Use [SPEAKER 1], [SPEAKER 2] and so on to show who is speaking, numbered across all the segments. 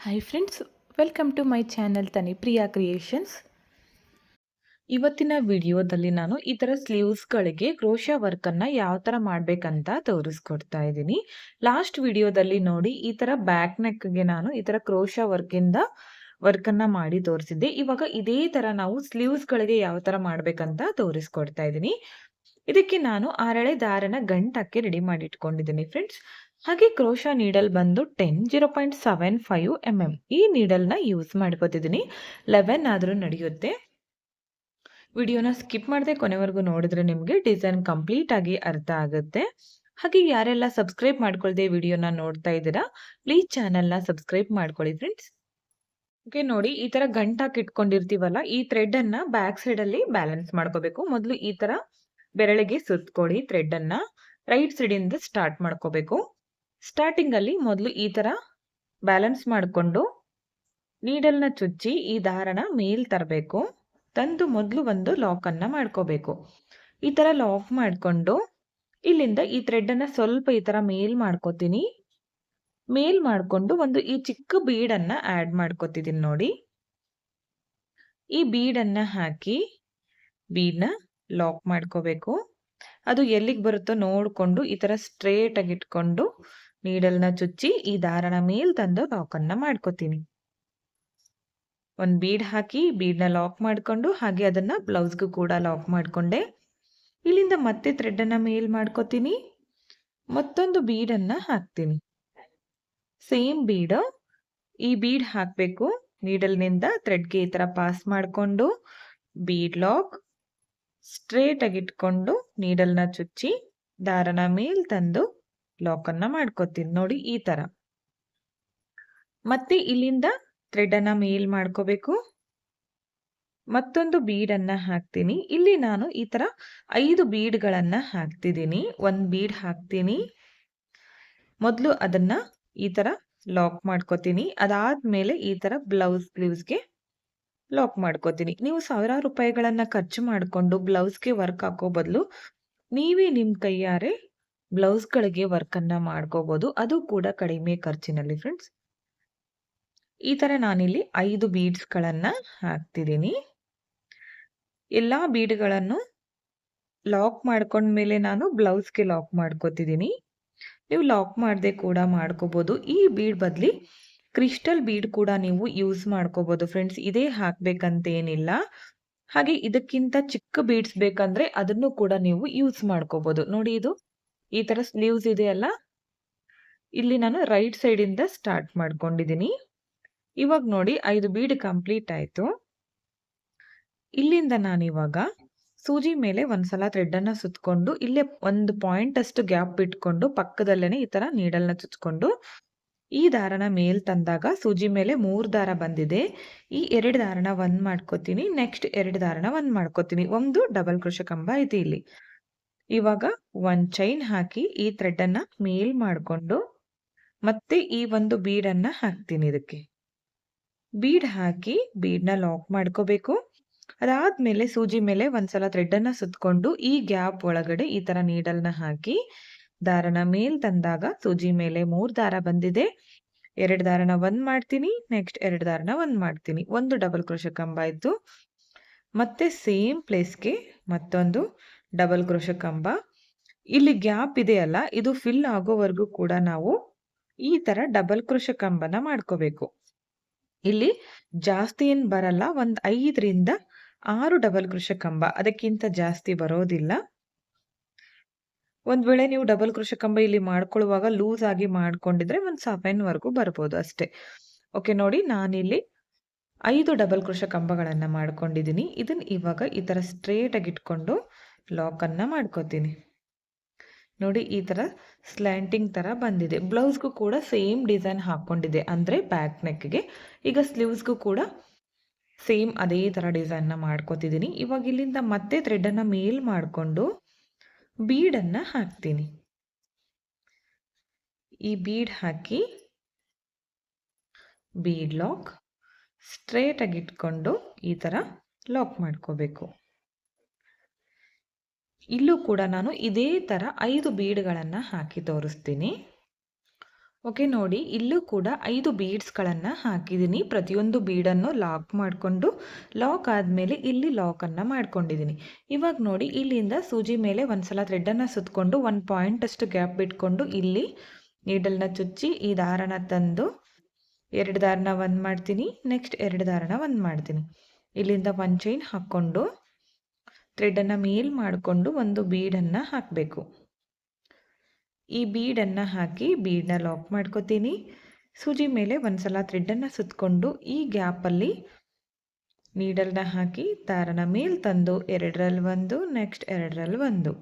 [SPEAKER 1] Hi friends welcome to my channel Tani Priya creations ಇವತ್ತಿನ ವಿಡಿಯೋದಲ್ಲಿ ನಾನು ಈ ಥರ ಸ್ಲೀವ್ಸ್ಗಳಿಗೆ ಕ್ರೋಶಾ ವರ್ಕನ್ನು ಯಾವ ಥರ ಮಾಡಬೇಕಂತ ತೋರಿಸ್ಕೊಡ್ತಾ ಇದ್ದೀನಿ. ಲಾಸ್ಟ್ ವಿಡಿಯೋದಲ್ಲಿ ನೋಡಿ ಈ ಥರ ಬ್ಯಾಕ್ ನೆಕ್ಗೆ ನಾನು ಈ ಥರ ಕ್ರೋಶಾ ವರ್ಕಿಂದ ವರ್ಕನ್ನು ಮಾಡಿ ತೋರಿಸಿದ್ದೆ. ಇವಾಗ ಇದೇ ಥರ ನಾವು ಸ್ಲೀವ್ಸ್ಗಳಿಗೆ ಯಾವ ಥರ ಮಾಡಬೇಕಂತ ತೋರಿಸ್ಕೊಡ್ತಾ ಇದ್ದೀನಿ. ಇದಕ್ಕೆ ನಾನು ಆರಳೆ ದಾರನ ಗಂಟಕ್ಕೆ ರೆಡಿ ಮಾಡಿ ಇಟ್ಕೊಂಡಿದ್ದೀನಿ ಫ್ರೆಂಡ್ಸ್ ಹಾಗೆ ಕ್ರೋಶಾ ನೀಡಲ್ ಬಂದು ten zero point seven five M M ಈ ನೀಡಲ್ನ ಯೂಸ್ ಮಾಡ್ಕೋತಿದ್ದೀನಿ. ಲೆವೆನ್ ಆದರೂ ನಡೆಯುತ್ತೆ. ವಿಡಿಯೋನ ಸ್ಕಿಪ್ ಮಾಡದೆ ಕೊನೆವರೆಗೂ ನೋಡಿದ್ರೆ ನಿಮಗೆ ಡಿಸೈನ್ ಕಂಪ್ಲೀಟ್ ಆಗಿ ಅರ್ಥ ಆಗುತ್ತೆ. ಹಾಗೆ ಯಾರೆಲ್ಲ ಸಬ್ಸ್ಕ್ರೈಬ್ ಮಾಡ್ಕೊಳ್ದೆ ವಿಡಿಯೋನ ನೋಡ್ತಾ ಇದ್ದೀರಾ ಪ್ಲೀಸ್ನ ಸಬ್ಸ್ಕ್ರೈಬ್ ಮಾಡ್ಕೊಳ್ಳಿ ಫ್ರೆಂಡ್ಸ್ ಓಕೆ ನೋಡಿ, ಈ ತರ ಗಂಟಾಕ್ ಇಟ್ಕೊಂಡಿರ್ತೀವಲ್ಲ, ಈ ಥ್ರೆಡ್ ಅನ್ನ ಬ್ಯಾಕ್ ಸೈಡ್ ಅಲ್ಲಿ ಬ್ಯಾಲೆನ್ಸ್ ಮಾಡ್ಕೋಬೇಕು. ಮೊದಲು ಈ ತರ ಬೆರಳಿಗೆ ಸುತ್ಕೊಳ್ಳಿ ಥ್ರೆಡ್ ಅನ್ನ ರೈಟ್ ಸೈಡ್ ಇಂದ ಸ್ಟಾರ್ಟ್ ಮಾಡ್ಕೋಬೇಕು. ಸ್ಟಾರ್ಟಿಂಗ್ ಅಲ್ಲಿ ಮೊದಲು ಈ ತರ ಬ್ಯಾಲೆನ್ಸ್ ಮಾಡಿಕೊಂಡು ನೀಡಲ್ನ ಚುಚ್ಚಿ ಈ ದಾರನ ಮೇಲ್ ತರಬೇಕು. ತಂದು ಮೊದಲು ಒಂದು ಲಾಕ್ ಅನ್ನ ಮಾಡ್ಕೋಬೇಕು. ಈ ತರ ಲಾಕ್ ಮಾಡಿಕೊಂಡು ಇಲ್ಲಿಂದ ಈ ಥ್ರೆಡ್ ಅನ್ನ ಸ್ವಲ್ಪ ಈ ತರ ಮೇಲ್ ಮಾಡ್ಕೋತೀನಿ. ಮೇಲ್ ಮಾಡಿಕೊಂಡು ಒಂದು ಈ ಚಿಕ್ಕ ಬೀಡನ್ನು ಆಡ್ ಮಾಡ್ಕೋತಿದ್ದೀನಿ ನೋಡಿ. ಈ ಬೀಡನ್ನು ಹಾಕಿ ಬೀಡನ್ನ ಲಾಕ್ ಮಾಡ್ಕೋಬೇಕು. ಅದು ಎಲ್ಲಿಗೆ ಬರುತ್ತೋ ನೋಡಿಕೊಂಡು ಈ ಥರ ಸ್ಟ್ರೇಟಾಗಿ ಇಟ್ಕೊಂಡು ನೀಡಲ್ನ ಚುಚ್ಚಿ ಈ ದಾರನ ಮೇಲ್ ತಂದು ಲಾಕನ್ನು ಮಾಡ್ಕೋತೀನಿ. ಒಂದು ಬೀಡ್ ಹಾಕಿ ಬೀಡ್ನ ಲಾಕ್ ಮಾಡಿಕೊಂಡು ಹಾಗೆ ಅದನ್ನು ಬ್ಲೌಸ್ಗೂ ಕೂಡ ಲಾಕ್ ಮಾಡಿಕೊಂಡೆ. ಇಲ್ಲಿಂದ ಮತ್ತೆ ಥ್ರೆಡನ್ನು ಮೇಲ್ ಮಾಡ್ಕೋತೀನಿ. ಮತ್ತೊಂದು ಬೀಡನ್ನು ಹಾಕ್ತೀನಿ. Same bead. ಈ ಬೀಡ್ ಹಾಕಬೇಕು. ನೀಡಲ್ನಿಂದ ಥ್ರೆಡ್ಗೆ ಈ ಥರ ಪಾಸ್ ಮಾಡಿಕೊಂಡು ಬೀಡ್ ಲಾಕ್ ಸ್ಟ್ರೇಟಾಗಿ ಇಟ್ಕೊಂಡು ನೀಡಲ್ನ ಚುಚ್ಚಿ ದಾರನ ಮೇಲ್ ತಂದು ಲಾಕನ್ನು ಮಾಡ್ಕೋತೀನಿ. ನೋಡಿ ಈ ತರ. ಮತ್ತೆ ಇಲ್ಲಿಂದ ಥ್ರೆಡ್ ಅನ್ನ ಮೇಲ್ ಮಾಡ್ಕೋಬೇಕು. ಮತ್ತೊಂದು ಬೀಡನ್ನು ಹಾಕ್ತೀನಿ. ಇಲ್ಲಿ ನಾನು ಈ ತರ ಐದು ಬೀಡ್ಗಳನ್ನು ಹಾಕ್ತಿದ್ದೀನಿ. ಒಂದ್ ಬೀಡ್ ಹಾಕ್ತೀನಿ. ಮೊದಲು ಅದನ್ನ ಈ ತರ ಲಾಕ್ ಮಾಡ್ಕೋತೀನಿ. ಅದಾದ್ಮೇಲೆ ಈ ತರ ಬ್ಲೌಸ್ ಸ್ಲೀವ್ಸ್ಗೆ ಲಾಕ್ ಮಾಡ್ಕೋತೀನಿ. ನೀವು ಸಾವಿರಾರು ರೂಪಾಯಿಗಳನ್ನ ಖರ್ಚು ಮಾಡಿಕೊಂಡು ಬ್ಲೌಸ್ಗೆ ವರ್ಕ್ ಹಾಕೋ ಬದಲು ನೀವೇ ನಿಮ್ಮ ಕೈಯಾರೆ ಬ್ಲೌಸ್ಗಳಿಗೆ ವರ್ಕನ್ನು ಮಾಡ್ಕೋಬೋದು. ಅದು ಕೂಡ ಕಡಿಮೆ ಖರ್ಚಿನಲ್ಲಿ ಫ್ರೆಂಡ್ಸ್ ಈ ಥರ ನಾನಿಲ್ಲಿ ಐದು ಬೀಡ್ಸ್ಗಳನ್ನು ಹಾಕ್ತಿದ್ದೀನಿ. ಎಲ್ಲ ಬೀಡ್ಗಳನ್ನು ಲಾಕ್ ಮಾಡ್ಕೊಂಡ್ಮೇಲೆ ನಾನು ಬ್ಲೌಸ್ಗೆ ಲಾಕ್ ಮಾಡ್ಕೋತಿದ್ದೀನಿ. ನೀವು ಲಾಕ್ ಮಾಡದೆ ಕೂಡ ಮಾಡ್ಕೋಬೋದು. ಈ ಬೀಡ್ ಬದಲಿ ಕ್ರಿಸ್ಟಲ್ ಬೀಡ್ ಕೂಡ ನೀವು ಯೂಸ್ ಮಾಡ್ಕೋಬೋದು ಫ್ರೆಂಡ್ಸ್ ಇದೇ ಹಾಕ್ಬೇಕಂತ ಏನಿಲ್ಲ ಹಾಗೆ ಇದಕ್ಕಿಂತ ಚಿಕ್ಕ ಬೀಡ್ಸ್ ಬೇಕಂದ್ರೆ ಅದನ್ನು ಕೂಡ ನೀವು ಯೂಸ್ ಮಾಡ್ಕೋಬೋದು. ನೋಡಿ ಇದು. ಈ ಥರ ಸ್ಲೀವ್ಸ್ ಇದೆಯಲ್ಲ ಇಲ್ಲಿ ನಾನು ರೈಟ್ ಸೈಡಿಂದ ಸ್ಟಾರ್ಟ್ ಮಾಡ್ಕೊಂಡಿದ್ದೀನಿ ಇವಾಗ ನೋಡಿ ಐದು ಬೀಡ್ ಕಂಪ್ಲೀಟ್ ಆಯಿತು. ಇಲ್ಲಿಂದ ನಾನು ಇವಾಗ ಸೂಜಿ ಮೇಲೆ ಒಂದ್ಸಲ ಥ್ರೆಡ್ ಸುತ್ತಕೊಂಡು ಇಲ್ಲೇ ಒಂದು ಪಾಯಿಂಟ್ ಅಷ್ಟು ಗ್ಯಾಪ್ ಬಿಟ್ಕೊಂಡು ಪಕ್ಕದಲ್ಲೇ ಈ ಥರ ನೀಡಲ್ನ ಚುಚ್ಕೊಂಡು ಈ ದಾರನ ಮೇಲ್ ತಂದಾಗ ಸೂಜಿ ಮೇಲೆ ಮೂರು ದಾರ ಬಂದಿದೆ. ಈ ಎರಡು ದಾರನ ಒಂದು ಮಾಡ್ಕೋತೀನಿ ನೆಕ್ಸ್ಟ್ ಎರಡು ದಾರನ ಒಂದು ಮಾಡ್ಕೋತೀನಿ. ಒಂದು ಡಬಲ್ ಕೃಷ ಕಂಬ ಐತಿ ಇಲ್ಲಿ. ಇವಾಗ ಒಂದು ಚೈನ್ ಹಾಕಿ ಈ ಥ್ರೆಡ್ ಮೇಲ್ ಮಾಡಿಕೊಂಡು ಮತ್ತೆ ಈ ಒಂದು ಬೀಡನ್ನ ಹಾಕ್ತೀನಿ ಇದಕ್ಕೆ. ಬೀಡ್ ಹಾಕಿ ಬೀಡ್ನ ಲಾಕ್ ಮಾಡ್ಕೋಬೇಕು. ಅದಾದ್ಮೇಲೆ ಸೂಜಿ ಮೇಲೆ ಒಂದ್ಸಲ ಥ್ರೆಡ್ ಅನ್ನ ಸುತ್ಕೊಂಡು ಈ ಗ್ಯಾಪ್ ಒಳಗಡೆ ಈ ತರ ನೀಡಲ್ನ ಹಾಕಿ ದಾರನ ಮೇಲ್ ತಂದಾಗ ಸೂಜಿ ಮೇಲೆ ಮೂರು ದಾರ ಬಂದಿದೆ. ಎರಡು ದಾರನ ಒಂದ್ ಮಾಡ್ತೀನಿ ನೆಕ್ಸ್ಟ್ ಎರಡು ದಾರನ ಒಂದ್ ಮಾಡ್ತೀನಿ. ಒಂದು ಡಬಲ್ ಕ್ರೋಶ ಕಂಬ ಇದ್ದು ಮತ್ತೆ ಸೇಮ್ ಪ್ಲೇಸ್ಗೆ ಮತ್ತೊಂದು ಡಬಲ್ ಕ್ರೋಶ ಕಂಬ. ಇಲ್ಲಿ ಗ್ಯಾಪ್ ಇದೆಯಲ್ಲ, ಇದು ಫಿಲ್ ಆಗೋವರೆಗೂ ಕೂಡ ನಾವು ಈ ತರ ಡಬಲ್ ಕ್ರೋಶ ಕಂಬನ ಮಾಡ್ಕೋಬೇಕು. ಇಲ್ಲಿ ಜಾಸ್ತಿ ಏನ್ ಬರಲ್ಲ, ಒಂದ್ ಐದರಿಂದ ಆರು ಡಬಲ್ ಕೃಷ ಕಂಬ. ಅದಕ್ಕಿಂತ ಜಾಸ್ತಿ ಬರೋದಿಲ್ಲ. ಒಂದ್ ವೇಳೆ ನೀವು ಡಬಲ್ ಕೃಷ ಕಂಬ ಇಲ್ಲಿ ಮಾಡ್ಕೊಳ್ಳುವಾಗ ಲೂಸ್ ಆಗಿ ಮಾಡ್ಕೊಂಡಿದ್ರೆ ಒಂದ್ ಸೆವೆನ್ ವರೆಗೂ ಬರ್ಬೋದು ಅಷ್ಟೇ. ಓಕೆ ನೋಡಿ ನಾನಿಲ್ಲಿ ಐದು ಡಬಲ್ ಕೃಷ ಕಂಬಗಳನ್ನ ಮಾಡ್ಕೊಂಡಿದ್ದೀನಿ. ಇದನ್ನ ಇವಾಗ ಈ ತರ ಸ್ಟ್ರೇಟ್ ಆಗಿ ಇಟ್ಕೊಂಡು ಲಾಕ್ ಅನ್ನ ಮಾಡ್ಕೋತೀನಿ. ನೋಡಿ, ಈ ತರ ಸ್ಲ್ಯಾಂಟಿಂಗ್ ತರ ಬಂದಿದೆ. ಬ್ಲೌಸ್ಗೂ ಕೂಡ ಸೇಮ್ ಡಿಸೈನ್ ಹಾಕೊಂಡಿದೆ ಅಂದ್ರೆ ಬ್ಯಾಕ್ ನೆಕ್ಗೆ ಈಗ ಸ್ಲೀವ್ಸ್ಗೂ ಕೂಡ ಸೇಮ್ ಅದೇ ಥರ ಡಿಸೈನ್ನ ಮಾಡ್ಕೋತಿದ್ದೀನಿ ಇವಾಗ ಇಲ್ಲಿಂದ ಮತ್ತೆ ಥ್ರೆಡನ್ನು ಮೇಲ್ ಮಾಡಿಕೊಂಡು ಬೀಡನ್ನು ಹಾಕ್ತೀನಿ. ಈ ಬೀಡ್ ಹಾಕಿ ಬೀಡ್ ಲಾಕ್ ಸ್ಟ್ರೇಟಾಗಿ ಇಟ್ಕೊಂಡು ಈ ಥರ ಲಾಕ್ ಮಾಡ್ಕೋಬೇಕು. ಇಲ್ಲೂ ಕೂಡ ನಾನು ಇದೇ ಥರ ಐದು ಬೀಡ್ಗಳನ್ನು ಹಾಕಿ ತೋರಿಸ್ತೀನಿ. ಓಕೆ ನೋಡಿ, ಇಲ್ಲೂ ಕೂಡ ಐದು ಬೀಡ್ಸ್ಗಳನ್ನು ಹಾಕಿದ್ದೀನಿ ಪ್ರತಿಯೊಂದು ಬೀಡನ್ನು ಲಾಕ್ ಮಾಡಿಕೊಂಡು, ಲಾಕ್ ಆದಮೇಲೆ ಇಲ್ಲಿ ಲಾಕನ್ನು ಮಾಡ್ಕೊಂಡಿದ್ದೀನಿ ಇವಾಗ ನೋಡಿ, ಇಲ್ಲಿಂದ ಸೂಜಿ ಮೇಲೆ ಒಂದು ಸಲ ಥ್ರೆಡ್ಡನ್ನು ಸುತ್ತಕೊಂಡು ಒಂದು ಪಾಯಿಂಟ್ ಅಷ್ಟು ಗ್ಯಾಪ್ ಬಿಟ್ಕೊಂಡು ಇಲ್ಲಿ ನೀಡಲ್ನ ಚುಚ್ಚಿ, ಈ ದಾರನ ತಂದು ಎರಡು ದಾರನ ಒಂದು ಮಾಡ್ತೀನಿ. ನೆಕ್ಸ್ಟ್ ಎರಡು ದಾರನ ಒಂದು ಮಾಡ್ತೀನಿ. ಇಲ್ಲಿಂದ ಒಂದು ಚೈನ್ ಹಾಕ್ಕೊಂಡು ಥ್ರೆಡನ್ನು ಮೇಲ್ ಮಾಡಿಕೊಂಡು ಒಂದು ಬೀಡನ್ನು ಹಾಕಬೇಕು. ಈ ಬೀಡನ್ನು ಹಾಕಿ ಬೀಡನ್ನ ಲಾಕ್ ಮಾಡ್ಕೋತೀನಿ. ಸೂಜಿ ಮೇಲೆ ಒಂದು ಸಲ ಥ್ರೆಡ್ಡನ್ನು ಸುತ್ತಕೊಂಡು ಈ ಗ್ಯಾಪಲ್ಲಿ ನೀಡಲ್ನ ಹಾಕಿ ದಾರನ ಮೇಲೆ ತಂದು ಎರಡರಲ್ಲಿ ಒಂದು, ನೆಕ್ಸ್ಟ್ ಎರಡರಲ್ಲಿ ಒಂದು.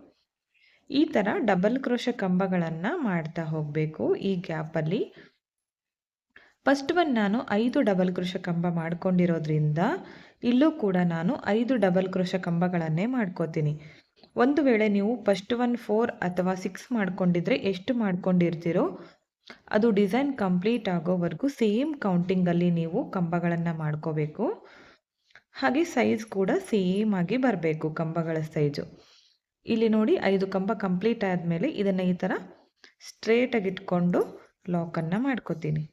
[SPEAKER 1] ಈ ಥರ ಡಬಲ್ ಕ್ರೋಶ ಕಂಬಗಳನ್ನು ಮಾಡ್ತಾ ಹೋಗಬೇಕು ಈ ಗ್ಯಾಪಲ್ಲಿ. ಫಸ್ಟ್ ಒನ್ ನಾನು ಐದು ಡಬಲ್ ಕೃಷ ಕಂಬ ಮಾಡ್ಕೊಂಡಿರೋದ್ರಿಂದ ಇಲ್ಲೂ ಕೂಡ ನಾನು ಐದು ಡಬಲ್ ಕೃಷ ಕಂಬಗಳನ್ನೇ ಮಾಡ್ಕೋತೀನಿ. ಒಂದು ವೇಳೆ ನೀವು ಫಸ್ಟ್ ಒನ್ ಫೋರ್ ಅಥವಾ ಸಿಕ್ಸ್ ಮಾಡ್ಕೊಂಡಿದ್ರೆ ಎಷ್ಟು ಮಾಡ್ಕೊಂಡಿರ್ತೀರೋ ಅದು ಡಿಸೈನ್ ಕಂಪ್ಲೀಟ್ ಆಗೋವರೆಗೂ ಸೇಮ್ ಕೌಂಟಿಂಗಲ್ಲಿ ನೀವು ಕಂಬಗಳನ್ನು ಮಾಡ್ಕೋಬೇಕು. ಹಾಗೆ ಸೈಜ್ ಕೂಡ ಸೇಮ್ ಆಗಿ ಬರಬೇಕು ಕಂಬಗಳ ಸೈಜು ಇಲ್ಲಿ ನೋಡಿ ಐದು ಕಂಬ ಕಂಪ್ಲೀಟ್ ಆದಮೇಲೆ ಇದನ್ನು ಈ ಥರ ಸ್ಟ್ರೇಟಾಗಿ ಇಟ್ಕೊಂಡು ಲಾಕನ್ನು ಮಾಡ್ಕೋತೀನಿ.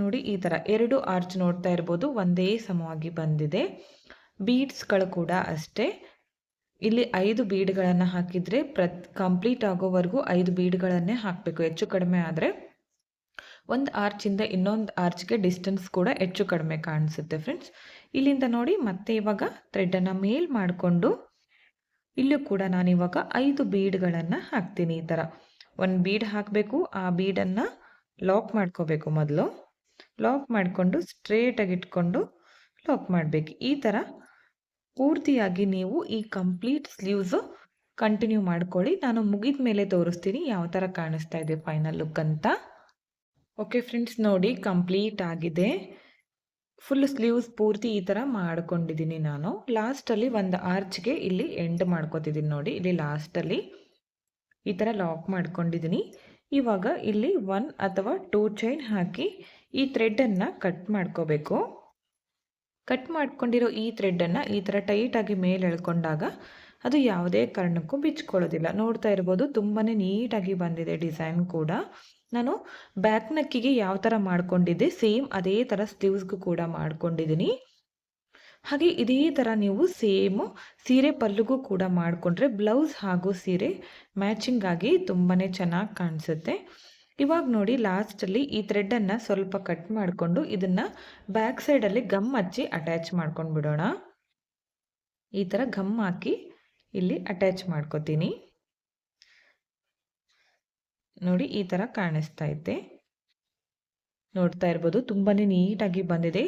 [SPEAKER 1] ನೋಡಿ, ಈ ಥರ ಎರಡು ಆರ್ಚ್ ನೋಡ್ತಾ ಇರ್ಬೋದು, ಒಂದೇ ಸಮವಾಗಿ ಬಂದಿದೆ. ಬೀಡ್ಸ್ಗಳು ಕೂಡ ಅಷ್ಟೇ. ಇಲ್ಲಿ ಐದು ಬೀಡ್ಗಳನ್ನು ಹಾಕಿದರೆ ಪ್ರತ್ ಕಂಪ್ಲೀಟ್ ಆಗೋವರೆಗೂ ಐದು ಬೀಡ್ಗಳನ್ನೇ ಹಾಕಬೇಕು, ಹೆಚ್ಚು ಕಡಿಮೆ ಆದರೆ. ಒಂದು ಆರ್ಚಿಂದ ಇನ್ನೊಂದು ಆರ್ಚ್ಗೆ ಡಿಸ್ಟೆನ್ಸ್ ಕೂಡ ಹೆಚ್ಚು ಕಡಿಮೆ ಕಾಣಿಸುತ್ತೆ ಫ್ರೆಂಡ್ಸ್ ಇಲ್ಲಿಂದ ನೋಡಿ, ಮತ್ತೆ ಇವಾಗ ಥ್ರೆಡನ್ನು ಮೇಲ್ ಮಾಡಿಕೊಂಡು, ಇಲ್ಲೂ ಕೂಡ ನಾನು ಇವಾಗ ಐದು ಬೀಡ್ಗಳನ್ನು ಹಾಕ್ತೀನಿ ಈ ಥರ ಒಂದು ಬೀಡ್ ಹಾಕಬೇಕು, ಆ ಬೀಡನ್ನು ಲಾಕ್ ಮಾಡ್ಕೋಬೇಕು ಮೊದಲು. ಲಾಕ್ ಮಾಡಿಕೊಂಡು ಸ್ಟ್ರೇಟಾಗಿ ಇಟ್ಕೊಂಡು ಲಾಕ್ ಮಾಡಬೇಕು. ಈ ಥರ ಪೂರ್ತಿಯಾಗಿ ನೀವು ಈ ಕಂಪ್ಲೀಟ್ ಸ್ಲೀವ್ಸು ಕಂಟಿನ್ಯೂ ಮಾಡ್ಕೊಳ್ಳಿ. ನಾನು ಮುಗಿದ ಮೇಲೆ ತೋರಿಸ್ತೀನಿ ಯಾವ ಥರ ಕಾಣಿಸ್ತಾ ಇದೆ ಫೈನಲ್ ಲುಕ್ ಅಂತ. ಓಕೆ ಫ್ರೆಂಡ್ಸ್ ನೋಡಿ ಕಂಪ್ಲೀಟ್ ಆಗಿದೆ. ಫುಲ್ ಸ್ಲೀವ್ಸ್ ಪೂರ್ತಿ ಈ ಥರ ಮಾಡ್ಕೊಂಡಿದ್ದೀನಿ ನಾನು. ಲಾಸ್ಟಲ್ಲಿ ಒಂದು ಆರ್ಚ್ಗೆ ಇಲ್ಲಿ ಎಂಡ್ ಮಾಡ್ಕೋತಿದ್ದೀನಿ ನೋಡಿ. ಇಲ್ಲಿ ಲಾಸ್ಟಲ್ಲಿ ಈ ಥರ ಲಾಕ್ ಮಾಡ್ಕೊಂಡಿದ್ದೀನಿ. ಇವಾಗ ಇಲ್ಲಿ ಒನ್ ಅಥವಾ ಟೂ ಚೈನ್ ಹಾಕಿ ಈ ಥ್ರೆಡ್ಡನ್ನು ಕಟ್ ಮಾಡ್ಕೋಬೇಕು. ಕಟ್ ಮಾಡ್ಕೊಂಡಿರೋ ಈ ಥ್ರೆಡ್ಡನ್ನು ಈ ಥರ ಟೈಟಾಗಿ ಮೇಲೆ ಎಳ್ಕೊಂಡಾಗ ಅದು ಯಾವುದೇ ಕಾರಣಕ್ಕೂ ಬಿಚ್ಕೊಳ್ಳೋದಿಲ್ಲ. ನೋಡ್ತಾ ಇರ್ಬೋದು ತುಂಬಾ ನೀಟಾಗಿ ಬಂದಿದೆ ಡಿಸೈನ್ ಕೂಡ. ನಾನು ಬ್ಯಾಕ್ ನಕ್ಕಿಗೆ ಯಾವ ಥರ ಮಾಡ್ಕೊಂಡಿದ್ದೆ ಸೇಮ್ ಅದೇ ಥರ ಸ್ಲೀವ್ಸ್ಗೂ ಕೂಡ ಮಾಡ್ಕೊಂಡಿದ್ದೀನಿ. ಹಾಗೆ ಇದೇ ಥರ ನೀವು ಸೇಮು ಸೀರೆ ಪಲ್ಲುಗೂ ಕೂಡ ಮಾಡಿಕೊಂಡ್ರೆ ಬ್ಲೌಸ್ ಹಾಗೂ ಸೀರೆ ಮ್ಯಾಚಿಂಗ್ ಆಗಿ ತುಂಬಾ ಚೆನ್ನಾಗಿ ಕಾಣಿಸುತ್ತೆ. ಇವಾಗ ನೋಡಿ ಲಾಸ್ಟಲ್ಲಿ ಈ ಥ್ರೆಡ್ಡನ್ನು ಸ್ವಲ್ಪ ಕಟ್ ಮಾಡಿಕೊಂಡು ಇದನ್ನು ಬ್ಯಾಕ್ ಸೈಡಲ್ಲಿ ಗಮ್ ಹಚ್ಚಿ ಅಟ್ಯಾಚ್ ಮಾಡ್ಕೊಂಡು ಬಿಡೋಣ. ಈ ಥರ ಗಮ್ ಹಾಕಿ ಇಲ್ಲಿ ಅಟ್ಯಾಚ್ ಮಾಡ್ಕೋತೀನಿ. ನೋಡಿ ಈ ಥರ ಕಾಣಿಸ್ತಾ ಇದೆ ನೋಡ್ತಾ ಇರ್ಬೋದು ತುಂಬಾ ನೀಟಾಗಿ ಬಂದಿದೆ.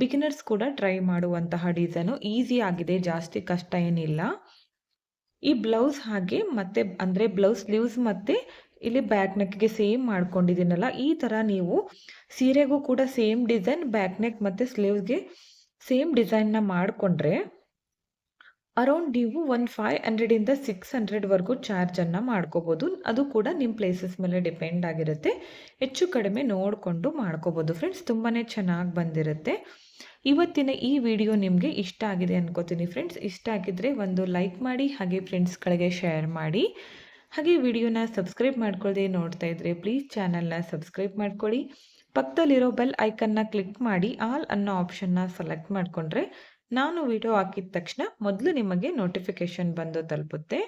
[SPEAKER 1] ಬಿಗಿನರ್ಸ್ ಕೂಡ ಟ್ರೈ ಮಾಡುವಂತಹ ಡಿಸೈನು ಈಸಿ ಆಗಿದೆ, ಜಾಸ್ತಿ ಕಷ್ಟ ಏನಿಲ್ಲ. ಈ ಬ್ಲೌಸ್ ಹಾಗೆ ಮತ್ತೆ, ಅಂದರೆ ಬ್ಲೌಸ್ ಸ್ಲೀವ್ಸ್ ಮತ್ತು ಇಲ್ಲಿ ಬ್ಯಾಕ್ ನೆಕ್ಗೆ ಸೇಮ್ ಮಾಡ್ಕೊಂಡಿದ್ದೀನಲ್ಲ, ಈ ಥರ ನೀವು ಸೀರೆಗೂ ಕೂಡ ಸೇಮ್ ಡಿಸೈನ್ ಬ್ಯಾಕ್ ನೆಕ್ ಮತ್ತು ಸ್ಲೀವ್ಸ್ಗೆ ಸೇಮ್ ಡಿಸೈನ್ನ ಮಾಡಿಕೊಂಡ್ರೆ ಅರೌಂಡ್ ನೀವು ಒನ್ ಫೈವ್ ಹಂಡ್ರೆಡಿಂದ ಸಿಕ್ಸ್ ಹಂಡ್ರೆಡ್ವರೆಗೂ ಚಾರ್ಜನ್ನು ಮಾಡ್ಕೋಬೋದು. ಅದು ಕೂಡ ನಿಮ್ಮ ಪ್ಲೇಸಸ್ ಮೇಲೆ ಡಿಪೆಂಡ್ ಆಗಿರುತ್ತೆ. ಹೆಚ್ಚು ಕಡಿಮೆ ನೋಡಿಕೊಂಡು ಮಾಡ್ಕೋಬೋದು. ಫ್ರೆಂಡ್ಸ್ ತುಂಬಾ ಚೆನ್ನಾಗಿ ಬಂದಿರುತ್ತೆ. ಇವತ್ತಿನ ಈ ವಿಡಿಯೋ ನಿಮಗೆ ಇಷ್ಟ ಆಗಿದೆ ಅನ್ಕೋತೀನಿ. ಫ್ರೆಂಡ್ಸ್ ಇಷ್ಟ ಆಗಿದ್ದರೆ ಒಂದು ಲೈಕ್ ಮಾಡಿ, ಹಾಗೆ ಫ್ರೆಂಡ್ಸ್ಗಳಿಗೆ ಶೇರ್ ಮಾಡಿ. ಹಾಗೆ ವಿಡಿಯೋನ ಸಬ್ಸ್ಕ್ರೈಬ್ ಮಾಡ್ಕೊಳ್ಳದೆ ನೋಡ್ತಾ ಇದ್ರೆ ಪ್ಲೀಸ್ ಚಾನಲ್ನ ಸಬ್ಸ್ಕ್ರೈಬ್ ಮಾಡ್ಕೊಳ್ಳಿ. ಪಕ್ಕದಲ್ಲಿರೋ ಬೆಲ್ ಐಕನ್ನ ಕ್ಲಿಕ್ ಮಾಡಿ ಆಲ್ ಅನ್ನೋ ಆಪ್ಷನ್ನ ಸೆಲೆಕ್ಟ್ ಮಾಡಿಕೊಂಡ್ರೆ ನಾನು ವಿಡಿಯೋ ಹಾಕಿದ ತಕ್ಷಣ ಮೊದಲು ನಿಮಗೆ ನೋಟಿಫಿಕೇಶನ್ ಬಂದು ತಲುಪುತ್ತೆ.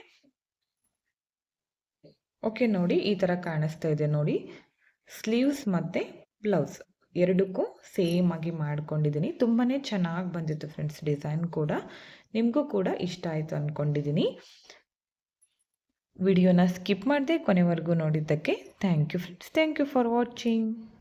[SPEAKER 1] ಓಕೆ ನೋಡಿ, ಈ ಥರ ಕಾಣಿಸ್ತಾ ಇದೆ ನೋಡಿ. ಸ್ಲೀವ್ಸ್ ಮತ್ತು ಬ್ಲೌಸ್ ಎರಡಕ್ಕೂ ಸೇಮ್ ಆಗಿ ಮಾಡ್ಕೊಂಡಿದ್ದೀನಿ. ತುಂಬಾ ಚೆನ್ನಾಗಿ ಬಂದಿತ್ತು ಫ್ರೆಂಡ್ಸ್ ಡಿಸೈನ್ ಕೂಡ. ನಿಮಗೂ ಕೂಡ ಇಷ್ಟ ಆಯಿತು ಅಂದ್ಕೊಂಡಿದ್ದೀನಿ ವಿಡಿಯೋನ ಸ್ಕಿಪ್ ಮಾಡದೆ ಕೊನೆವರೆಗೂ ನೋಡಿದ್ದಕ್ಕೆ thank you friends thank you for watching